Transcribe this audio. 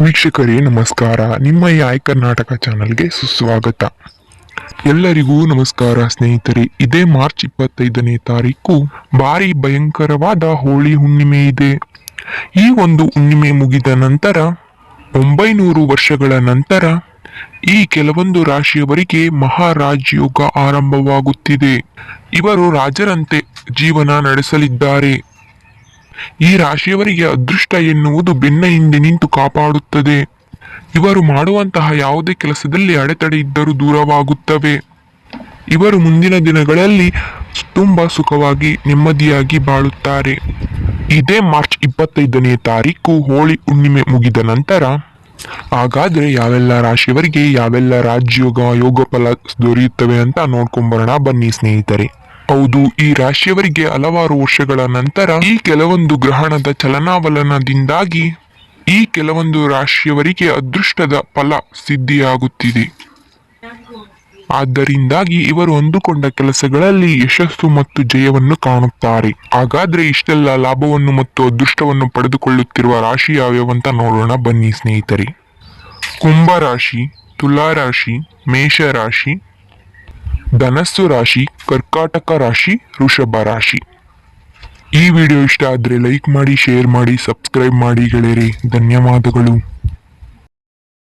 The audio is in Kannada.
ವೀಕ್ಷಕರೇ, ನಮಸ್ಕಾರ. ನಿಮ್ಮ ಈ ಆಯ್ ಕರ್ನಾಟಕ ಚಾನಲ್ಗೆ ಸುಸ್ವಾಗತ. ಎಲ್ಲರಿಗೂ ನಮಸ್ಕಾರ ಸ್ನೇಹಿತರೆ. ಇದೇ ಮಾರ್ಚ್ ಇಪ್ಪತ್ತೈದನೇ ತಾರೀಕು ಭಾರಿ ಭಯಂಕರವಾದ ಹೋಳಿ ಹುಣ್ಣಿಮೆ ಇದೆ. ಈ ಒಂದು ಹುಣ್ಣಿಮೆ ಮುಗಿದ ನಂತರ, ಒಂಬೈನೂರು ವರ್ಷಗಳ ನಂತರ ಈ ಕೆಲವೊಂದು ರಾಶಿಯವರಿಗೆ ಮಹಾರಾಜಯೋಗ ಆರಂಭವಾಗುತ್ತಿದೆ. ಇವರು ರಾಜರಂತೆ ಜೀವನ ನಡೆಸಲಿದ್ದಾರೆ. ಈ ರಾಶಿಯವರಿಗೆ ಅದೃಷ್ಟ ಎನ್ನುವುದು ಬೆನ್ನ ಹಿಂದೆ ನಿಂತು ಕಾಪಾಡುತ್ತದೆ. ಇವರು ಮಾಡುವಂತಹ ಯಾವುದೇ ಕೆಲಸದಲ್ಲಿ ಅಡೆತಡೆ ಇದ್ದರೂ ದೂರವಾಗುತ್ತವೆ. ಇವರು ಮುಂದಿನ ದಿನಗಳಲ್ಲಿ ತುಂಬಾ ಸುಖವಾಗಿ, ನೆಮ್ಮದಿಯಾಗಿ ಬಾಳುತ್ತಾರೆ. ಇದೇ ಮಾರ್ಚ್ ಇಪ್ಪತ್ತೈದನೇ ತಾರೀಕು, ಹೋಳಿ ಹುಣ್ಣಿಮೆ ಮುಗಿದ ನಂತರ, ಹಾಗಾದ್ರೆ ಯಾವೆಲ್ಲ ರಾಶಿಯವರಿಗೆ ಯಾವೆಲ್ಲ ರಾಜ್ಯೋಗ ಯೋಗ ಫಲ ದೊರೆಯುತ್ತವೆ ಅಂತ ನೋಡ್ಕೊಂಬರೋಣ. ಬನ್ನಿ ಸ್ನೇಹಿತರೆ. ಹೌದು ಈ ರಾಶಿಯವರಿಗೆ ಹಲವಾರು ವರ್ಷಗಳ ನಂತರ ಈ ಕೆಲವೊಂದು ಗ್ರಹಣದ ಚಲನಾವಲನದಿಂದಾಗಿ ಈ ಕೆಲವೊಂದು ರಾಶಿಯವರಿಗೆ ಅದೃಷ್ಟದ ಫಲ ಸಿದ್ಧಿಯಾಗುತ್ತಿದೆ. ಆದ್ದರಿಂದಾಗಿ ಇವರು ಅಂದುಕೊಂಡ ಕೆಲಸಗಳಲ್ಲಿ ಯಶಸ್ಸು ಮತ್ತು ಜಯವನ್ನು ಕಾಣುತ್ತಾರೆ. ಹಾಗಾದ್ರೆ ಇಷ್ಟೆಲ್ಲ ಲಾಭವನ್ನು ಮತ್ತು ಅದೃಷ್ಟವನ್ನು ಪಡೆದುಕೊಳ್ಳುತ್ತಿರುವ ರಾಶಿ ಯಾವ್ಯಾವಂತ ನೋಡೋಣ ಬನ್ನಿ ಸ್ನೇಹಿತರೆ. ಕುಂಭ ರಾಶಿ, ತುಲಾ ರಾಶಿ, ಮೇಷ ರಾಶಿ ಧನಸ್ಸು ರಾಶಿ, ಕರ್ಕಾಟಕ ರಾಶಿ, ವೃಷಭ ರಾಶಿ. ಈ ವಿಡಿಯೋ ಇಷ್ಟ ಆದರೆ ಲೈಕ್ ಮಾಡಿ, ಶೇರ್ ಮಾಡಿ, ಸಬ್ಸ್ಕ್ರೈಬ್ ಮಾಡಿ ಗೆಳೆಯರಿ. ಧನ್ಯವಾದಗಳು.